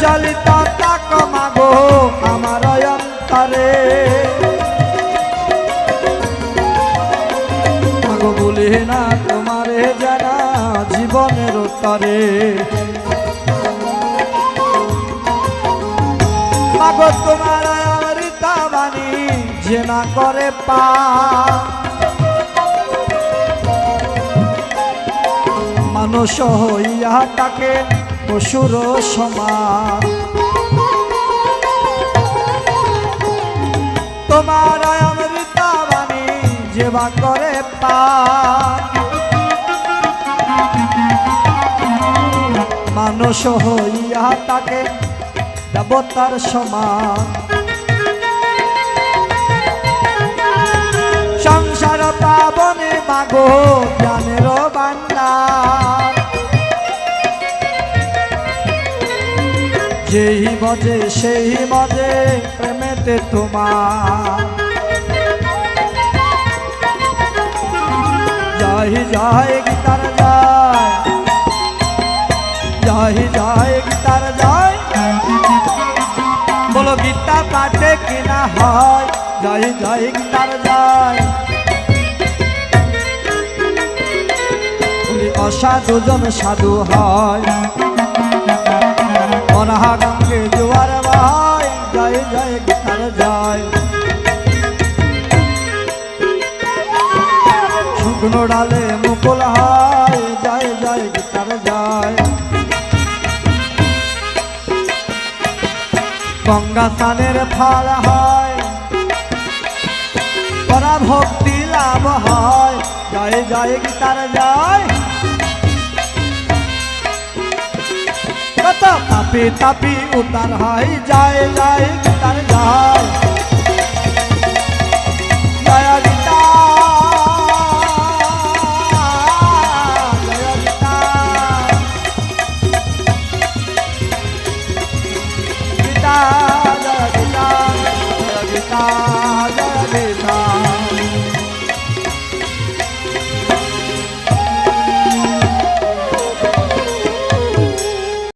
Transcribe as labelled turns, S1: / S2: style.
S1: প্রজ্বলিত তাক মাগো আমার অন্তরে। মাগো বলি না তোমারে জানা জীবনের তরে। মাগো তোমার অমৃতা বাণী যে না করে পা। মানুষ হইয়া তাকে পশুর সমান। তোমার অমৃতা বাণী যেবা করে পা মানুষ হইয়া তাকে দেবতার সমান। সংসার পাবনে মাগো জ্ঞানের বান্ডার যেই মজে, সেই মজে প্রেমেতে তোমার। জয় জয় গীতার জয় জয় জয় গীতার জয় বলো গীতা পাঠে কিনা হয়? জয় জয় গীতার বলি অসাধু, জন সাধু হয়। গীতার জয় শুকনো ডালে মুকুল হয় জয় জয় গীতার জয় গঙ্গা স্নানের ফল হয় পরা ভক্তি লাভ হয়। জয় জয় গীতার জয় কত পাপি তাপি উতার হয় যায় যায় গীতার জয়